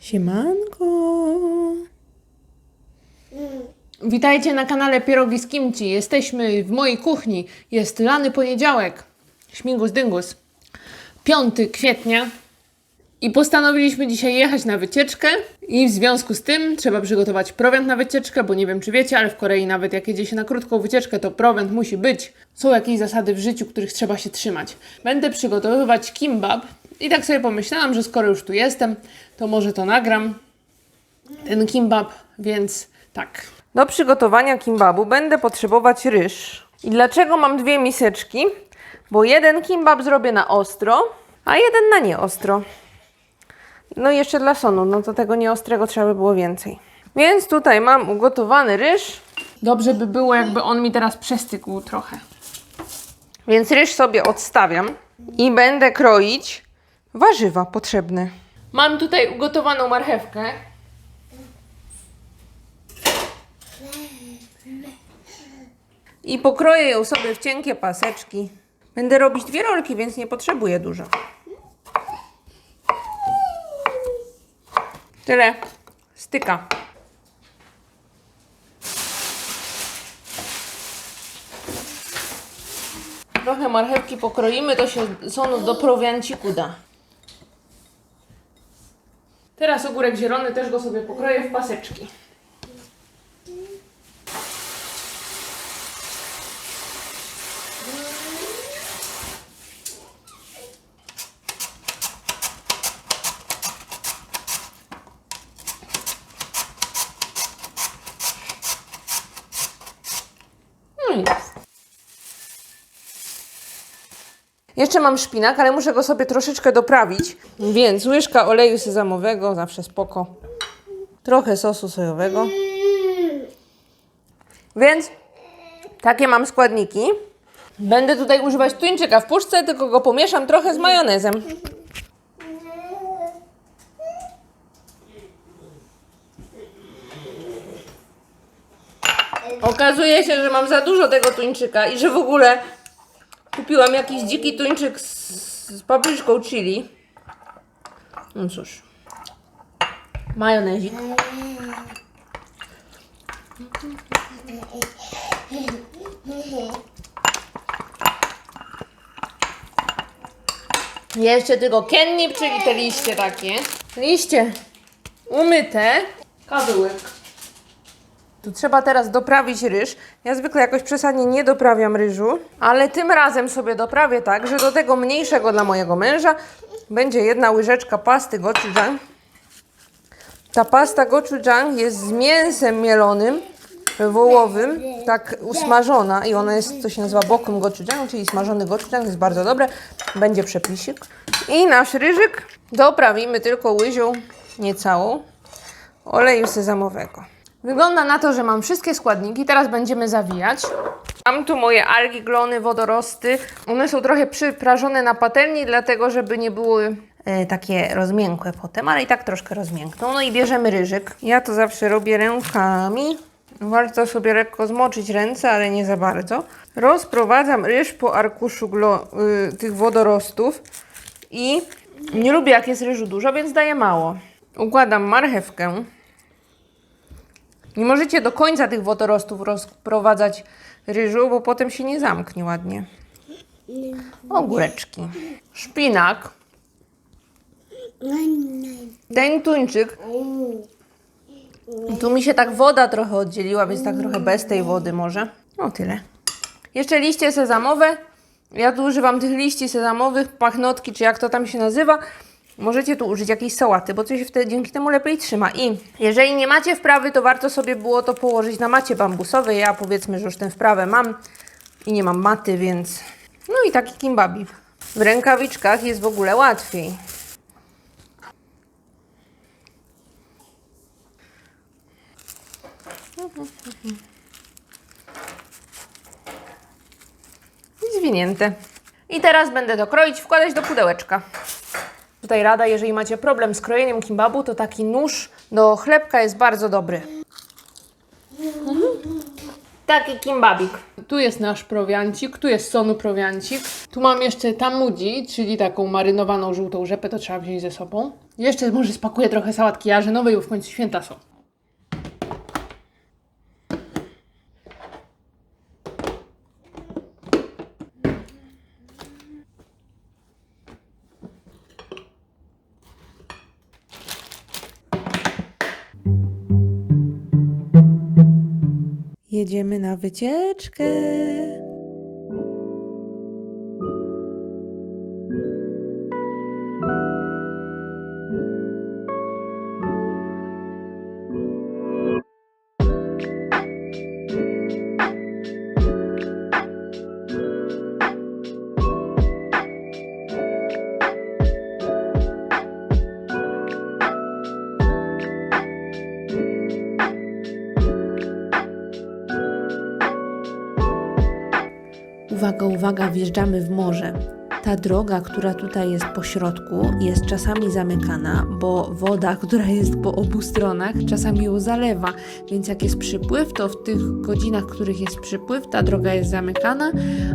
Siemanko. Witajcie na kanale Pierogi z Kimchi. Jesteśmy w mojej kuchni. Jest lany poniedziałek. Śmigus dyngus. 5 kwietnia. I postanowiliśmy dzisiaj jechać na wycieczkę i w związku z tym trzeba przygotować prowiant na wycieczkę, bo nie wiem czy wiecie, ale w Korei nawet jak jedzie się na krótką wycieczkę, to prowiant musi być. Są jakieś zasady w życiu, których trzeba się trzymać. Będę przygotowywać kimbab i tak sobie pomyślałam, że skoro już tu jestem, to może to nagram, ten kimbab, więc tak. Do przygotowania kimbabu będę potrzebować ryż. I dlaczego mam dwie miseczki? Bo jeden kimbab zrobię na ostro, a jeden na nieostro. No i jeszcze dla sonu, no to tego nieostrego trzeba by było więcej. Więc tutaj mam ugotowany ryż, Dobrze by było, jakby on mi teraz przestygł trochę. więc ryż sobie odstawiam i będę kroić warzywa potrzebne. Mam tutaj ugotowaną marchewkę. I pokroję ją sobie w cienkie paseczki. Będę robić dwie rolki, więc nie potrzebuję dużo. Tyle. Styka. Trochę marchewki pokroimy, to się sonu do prowianciku da. Teraz ogórek zielony też go sobie pokroję w paseczki. No. Jeszcze mam szpinak, ale muszę go sobie troszeczkę doprawić. Więc łyżka oleju sezamowego, zawsze spoko. Trochę sosu sojowego. Więc takie mam składniki. Będę tutaj używać tuńczyka w puszce, tylko go pomieszam trochę z majonezem. Okazuje się, że mam za dużo tego tuńczyka i że w ogóle kupiłam jakiś dziki tuńczyk z, z papryczką chili. No cóż. Majonezik. Jeszcze tylko kennip, czyli te liście takie. Liście umyte. Kawyłyk. Tu trzeba teraz doprawić ryż. Ja zwykle jakoś przesadnie nie doprawiam ryżu, ale tym razem sobie doprawię tak, że do tego mniejszego dla mojego męża będzie jedna łyżeczka pasty gochujang. Ta pasta gochujang jest z mięsem mielonym, wołowym, tak usmażona i ona jest, to się nazywa bokum gochujang, czyli smażony gochujang, jest bardzo dobre. Będzie przepisik. I nasz ryżyk doprawimy tylko łyzią, niecałą, oleju sezamowego. Wygląda na to, że mam wszystkie składniki. Teraz będziemy zawijać. Mam tu moje algi, glony, wodorosty. One są trochę przyprażone na patelni, dlatego żeby nie były e, takie rozmiękłe potem, ale i tak troszkę rozmiękną. No i bierzemy ryżyk. Ja to zawsze robię rękami. Warto sobie lekko zmoczyć ręce, ale nie za bardzo. Rozprowadzam ryż po arkuszu y, tych wodorostów i nie lubię jak jest ryżu dużo, więc daję mało. Układam marchewkę. Nie możecie do końca tych wodorostów rozprowadzać ryżu, bo potem się nie zamknie ładnie. Ogóreczki. Szpinak. Ten tuńczyk. Tu mi się tak woda trochę oddzieliła, więc tak trochę bez tej wody może. O tyle. Jeszcze liście sezamowe. Ja tu używam tych liści sezamowych, pachnotki, czy jak to tam się nazywa. Możecie tu użyć jakiejś sałaty, bo coś się wtedy dzięki temu lepiej trzyma. I jeżeli nie macie wprawy, to warto sobie było to położyć na macie bambusowej. Ja powiedzmy, że już tę wprawę mam i nie mam maty, więc... No i taki kimbabi. W rękawiczkach jest w ogóle łatwiej. Zwinięte. I teraz będę to kroić, wkładać do pudełeczka. Tutaj rada, jeżeli macie problem z krojeniem kimbabu, to taki nóż do chlebka jest bardzo dobry. Taki kimbabik. Tu jest nasz prowiancik, tu jest sonu prowiancik. Tu mam jeszcze tamudzi, czyli taką marynowaną żółtą rzepę, to trzeba wziąć ze sobą. Jeszcze może spakuję trochę sałatki jarzynowej, bo w końcu święta są. Jedziemy na wycieczkę. Wjeżdżamy w morze. Ta droga, która tutaj jest po środku, jest czasami zamykana, bo woda, która jest po obu stronach, czasami ją zalewa. Więc jak jest przypływ, to w tych godzinach, w których jest przypływ, ta droga jest zamykana,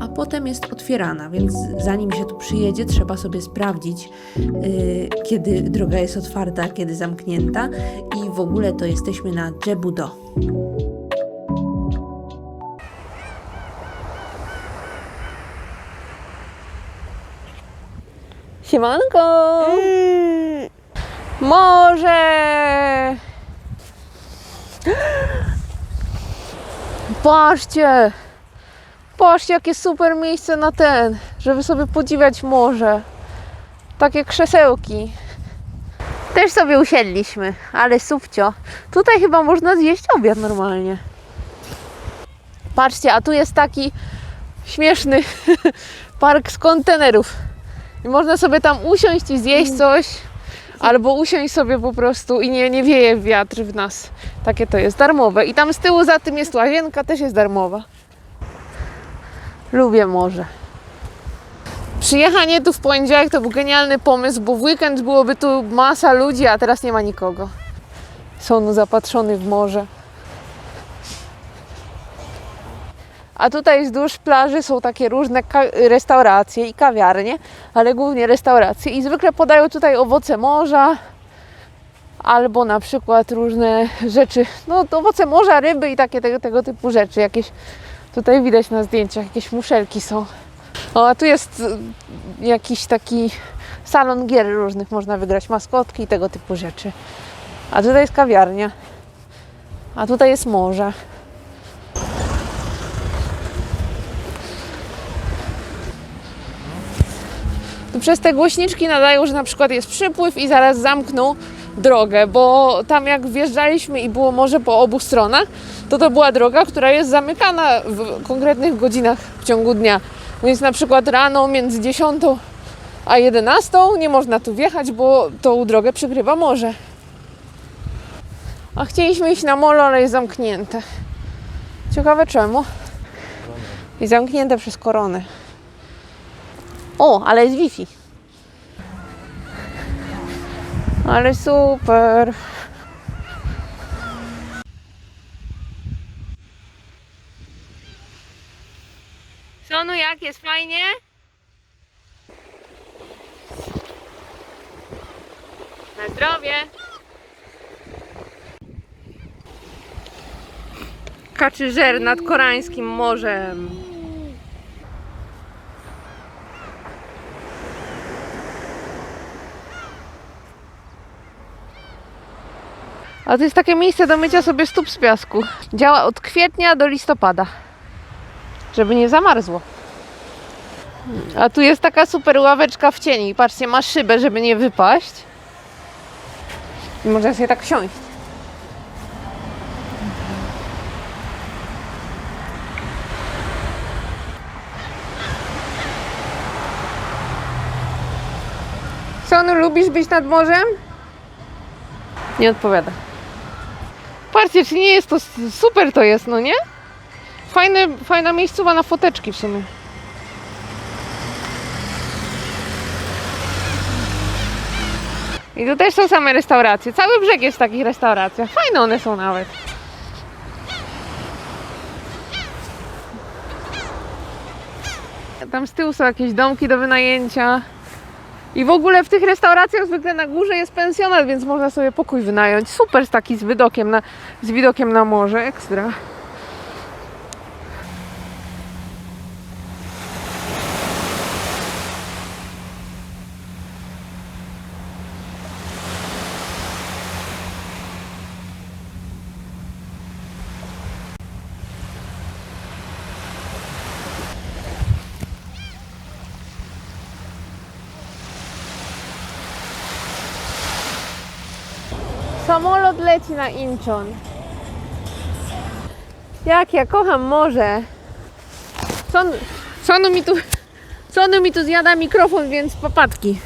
a potem jest otwierana. Więc zanim się tu przyjedzie, trzeba sobie sprawdzić, yy, kiedy droga jest otwarta, kiedy zamknięta. I w ogóle to jesteśmy na Dżebudo. Siemanko! Morze! Patrzcie! Patrzcie, jakie super miejsce na ten, żeby sobie podziwiać morze. Takie krzesełki. Też sobie usiedliśmy, ale subcio. Tutaj chyba można zjeść obiad normalnie. Patrzcie, a tu jest taki śmieszny park z kontenerów. I można sobie tam usiąść i zjeść coś, albo usiąść sobie po prostu i nie, nie wieje wiatr w nas. Takie to jest darmowe. I tam z tyłu za tym jest łazienka, też jest darmowa. Lubię morze. Przyjechanie tu w poniedziałek to był genialny pomysł, bo w weekend byłoby tu masa ludzi, a teraz nie ma nikogo. Są zapatrzony w morze. A tutaj wzdłuż plaży są takie różne restauracje i kawiarnie, ale głównie restauracje. I zwykle podają tutaj owoce morza albo na przykład różne rzeczy, no owoce morza, ryby i takie tego, tego typu rzeczy. Jakieś tutaj widać na zdjęciach, jakieś muszelki są. O, a tu jest y, jakiś taki salon gier różnych, można wygrać maskotki i tego typu rzeczy. A tutaj jest kawiarnia. A tutaj jest morze. Tu przez te głośniczki nadają, że na przykład jest przypływ i zaraz zamkną drogę, bo tam jak wjeżdżaliśmy i było morze po obu stronach, to to była droga, która jest zamykana w konkretnych godzinach w ciągu dnia. Więc na przykład rano między 10 a 11 nie można tu wjechać, bo tą drogę przykrywa morze. A chcieliśmy iść na molo, ale jest zamknięte. Ciekawe czemu. I zamknięte przez koronę. O, ale jest Wi-Fi. Ale super. Sonu, jak jest fajnie? Na zdrowie. Kaczyżer nad Koreańskim Morzem. A to jest takie miejsce do mycia sobie stóp z piasku. Działa od kwietnia do listopada. Żeby nie zamarzło. A tu jest taka super ławeczka w cieni. Patrzcie, ma szybę, żeby nie wypaść. I można sobie tak siąść. Sonu, lubisz być nad morzem? Nie odpowiada. Patrzcie, czy nie jest to super to jest, no nie? Fajne, fajna miejscowa na foteczki w sumie. I tu też są same restauracje. Cały brzeg jest w takich restauracjach. Fajne one są nawet. Tam z tyłu są jakieś domki do wynajęcia. I w ogóle w tych restauracjach zwykle na górze jest pensjonat, więc można sobie pokój wynająć. Super taki z widokiem na, z widokiem na morze, ekstra. Samolot leci na Incheon. Jak ja kocham morze. Sonu, Sonu mi tu, Sonu mi tu zjada mikrofon, więc popatki.